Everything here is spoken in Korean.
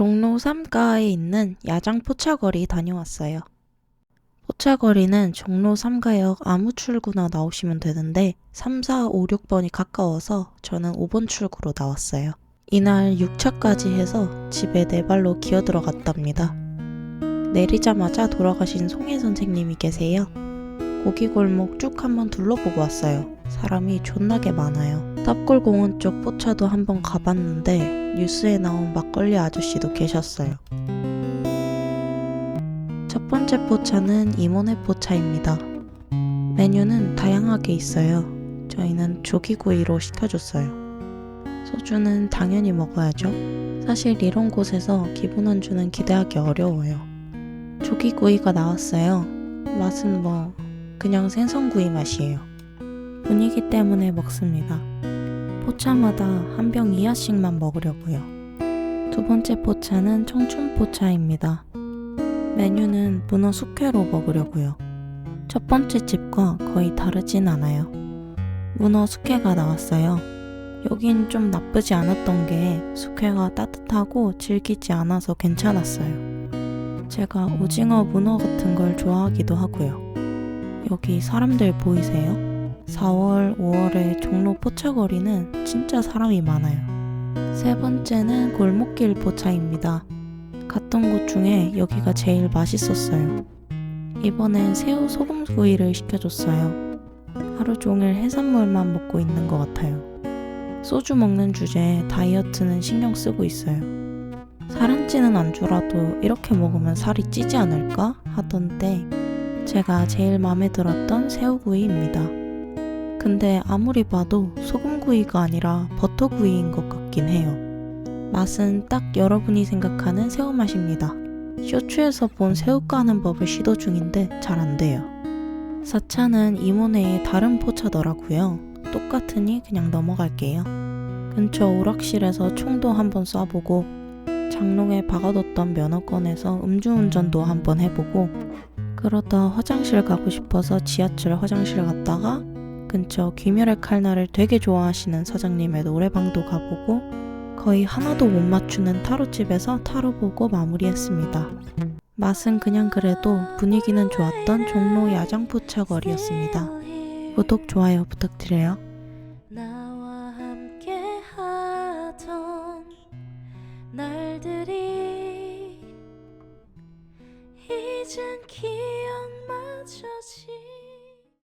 종로 3가에 있는 야장 포차거리 다녀왔어요. 포차거리는 종로 3가역 아무 출구나 나오시면 되는데 3, 4, 5, 6번이 가까워서 저는 5번 출구로 나왔어요. 이날 6차까지 해서 집에 네 발로 기어 들어갔답니다. 내리자마자 돌아가신 송혜 선생님이 계세요. 고기골목 쭉 한번 둘러보고 왔어요. 사람이 존나게 많아요. 탑골공원 쪽 포차도 한번 가봤는데 뉴스에 나온 막걸리 아저씨도 계셨어요. 첫 번째 포차는 이모네 포차입니다. 메뉴는 다양하게 있어요. 저희는 조기구이로 시켜줬어요. 소주는 당연히 먹어야죠. 사실 이런 곳에서 기본 안주는 기대하기 어려워요. 조기구이가 나왔어요. 맛은 뭐 그냥 생선구이 맛이에요. 분위기 때문에 먹습니다. 포차마다 한 병 이하씩만 먹으려고요. 두 번째 포차는 청춘 포차입니다. 메뉴는 문어 숙회로 먹으려고요. 첫 번째 집과 거의 다르진 않아요. 문어 숙회가 나왔어요. 여긴 좀 나쁘지 않았던 게 숙회가 따뜻하고 질기지 않아서 괜찮았어요. 제가 오징어 문어 같은 걸 좋아하기도 하고요. 여기 사람들 보이세요? 4월, 5월에 종로 포차거리는 진짜 사람이 많아요. 세 번째는 골목길 포차입니다. 갔던 곳 중에 여기가 제일 맛있었어요. 이번엔 새우 소금구이를 시켜줬어요. 하루 종일 해산물만 먹고 있는 것 같아요. 소주 먹는 주제에 다이어트는 신경 쓰고 있어요. 살안 찌는 안주라도 이렇게 먹으면 살이 찌지 않을까 하던데 제가 제일 마음에 들었던 새우구이입니다. 근데 아무리 봐도 소금구이가 아니라 버터구이인 것 같긴 해요. 맛은 딱 여러분이 생각하는 새우 맛입니다. 쇼츠에서 본 새우 까는 법을 시도 중인데 잘 안 돼요. 4차는 이모네의 다른 포차더라고요. 똑같으니 그냥 넘어갈게요. 근처 오락실에서 총도 한번 쏴보고 장롱에 박아뒀던 면허 꺼내서 음주운전도 한번 해보고 그러다 화장실 가고 싶어서 지하철 화장실 갔다가 근처 귀멸의 칼날을 되게 좋아하시는 사장님의 노래방도 가보고 거의 하나도 못 맞추는 타로집에서 타로 보고 마무리했습니다. 맛은 그냥 그래도 분위기는 좋았던 종로 야장포차 거리였습니다. 구독, 좋아요 부탁드려요. 나와 함께 하던 날들이 이젠 기억마저 지